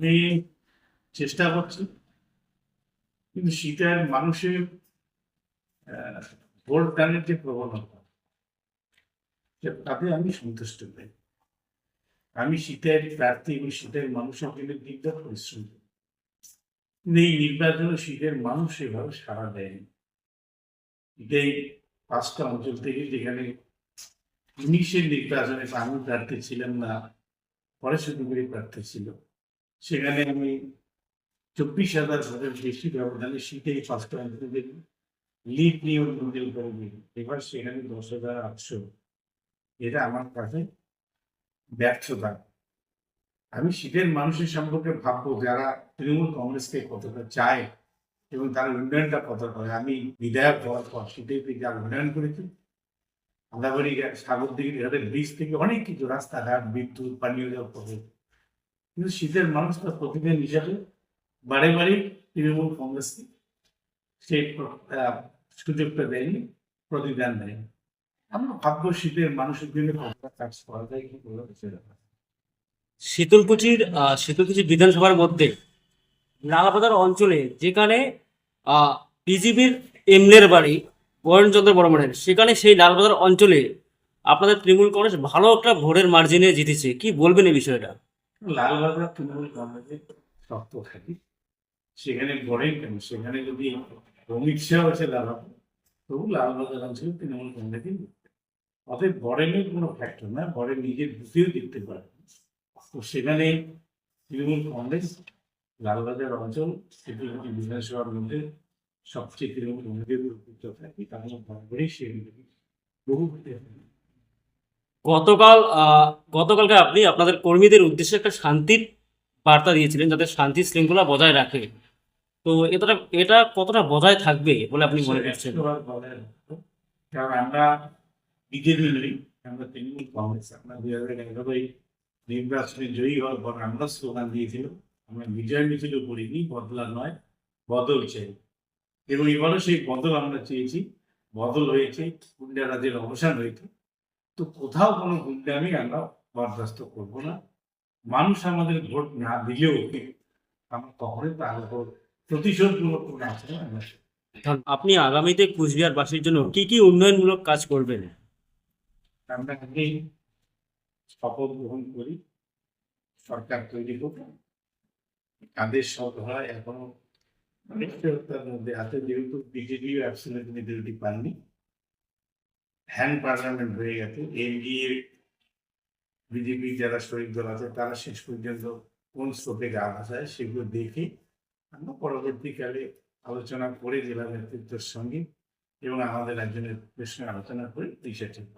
আমি চেষ্টা করছি। কিন্তু শীতের মানুষের ভোট দানের যে প্রবণতা, তাতে আমি সন্তুষ্ট নই। আমি শীতের প্রার্থী এবং শীতের মানুষের জন্য দীর্ঘ পরিশ্রম এই নির্বাচনে শীতের মানুষ এভাবে সাড়া দেয়নি এই পাঁচটা অঞ্চল থেকে যেখানে উনিশের নির্বাচনে আমি প্রার্থী ছিলাম না, পরে শুধুগুলি প্রার্থী ছিল। সেখানে আমি চব্বিশ হাজার ভোটের বেশি ব্যবধানে শীতে এই পাঁচটা অঞ্চলে লিড নিয়ে মন্দির করে দিই এবার সেখানে দশ হাজার আটশো। এটা আমার কাছে ব্যর্থতা। আমি শীতের মানুষের সম্পর্কে ভাববো, যারা তৃণমূল কংগ্রেসকে কতটা চায় এবং তার উন্নয়নটা কত করে আমি বিধায়ক হওয়ার পর শীতের দিকে যা উন্নয়ন করেছি আন্দাবাড়ি সাগর দিকে ব্রিজ থেকে অনেক কিছু, রাস্তাঘাট, বিদ্যুৎ, পানীয় জল পাবে কিন্তু শীতের মানুষ তার প্রতিদিন হিসাবে বারে বারে তৃণমূল কংগ্রেসকে সেই সুযোগটা দেয়নি, প্রতিদান দেয়নি। আমরা ভাগ্য শীতের মানুষের জন্য কাজ করা যায় কি বলে শীতলকুচির শীতলকুচি বিধানসভার মধ্যে লালবাজার অঞ্চলে যেখানে বিজিবির এমলের বাড়ি বরণচন্দ্র বর্মনের, সেখানে সেই লালবাজার অঞ্চলে আপনাদের তৃণমূল কংগ্রেস ভালো একটা ভোটের মার্জিনে জিতেছে। কি বলবেন এই বিষয়টা? লালবাজার তৃণমূল কংগ্রেসে শক্ত থাকে। সেখানে বড়েন কেন? সেখানে যদি অমিত শাহ আছে লালবাজার তবু লালবাজার অঞ্চলে তৃণমূল কংগ্রেসই। অতএব বরেনের কোনো ফ্যাক্টর না বরেন নিজের বুঝেও জিততে পারে তো সেখানে তৃণমূল কংগ্রেস লালবাজার অঞ্চল সেটি বিধানসভার মধ্যে সবচেয়ে তৃণমূল কংগ্রেসের উপযুক্ত থাকি তার মধ্যে সেগুলি বহু ভোটে গতকাল গতকালকে আপনি আপনাদের কর্মীদের উদ্দেশ্যে একটা শান্তির বার্তা দিয়েছিলেন যাতে শান্তি শৃঙ্খলা বজায় রাখে। তো এটা এটা কতটা বজায় থাকবে বলে আপনি মনে করছেন। কারণ আমরা বিজেপি নই আমরা তৃণমূল কংগ্রেস আমরা দুই হাজার এগারোই নির্বাচনে জয়ী হওয়ার পর আমরা স্লোগান দিয়েছিলাম আমরা বিজয় মিছিল করিনি বদলা নয় বদল চাই। এবং এবারও সেই বদল আমরা চেয়েছি বদল হয়েছে রাজের অবসান হয়েছে। তো কোথাও কোনো গুন্ডামি আমরা বরদাস্ত করব না। মানুষ আমাদের ভোট না দিলেও আমরা কখনোই তার উপর প্রতিশোধমূলক কোনো আচরণ আপনি আগামীতে কুচবিহারবাসীর জন্য কি কি উন্নয়নমূলক কাজ করবেন? আমরা আগেই শপথ গ্রহণ করি সরকার তৈরি হোক। কাদের সব হয় এখনও অনিশ্চয়তার মধ্যে আছে যেহেতু বিজেপিও অ্যাবসলিউট মেজরিটি পাননি। হ্যান্ড পার্লামেন্ট হয়ে গেছে এনডিএ বিজেপি যারা শরিক দল আছে, তারা শেষ পর্যন্ত কোন স্রোতে গা ভাসায় সেগুলো দেখে আমরা পরবর্তীকালে আলোচনা করে জেলা নেতৃত্বের সঙ্গে এবং আমাদের একজনের সঙ্গে আলোচনা করে দিশা ঠিক।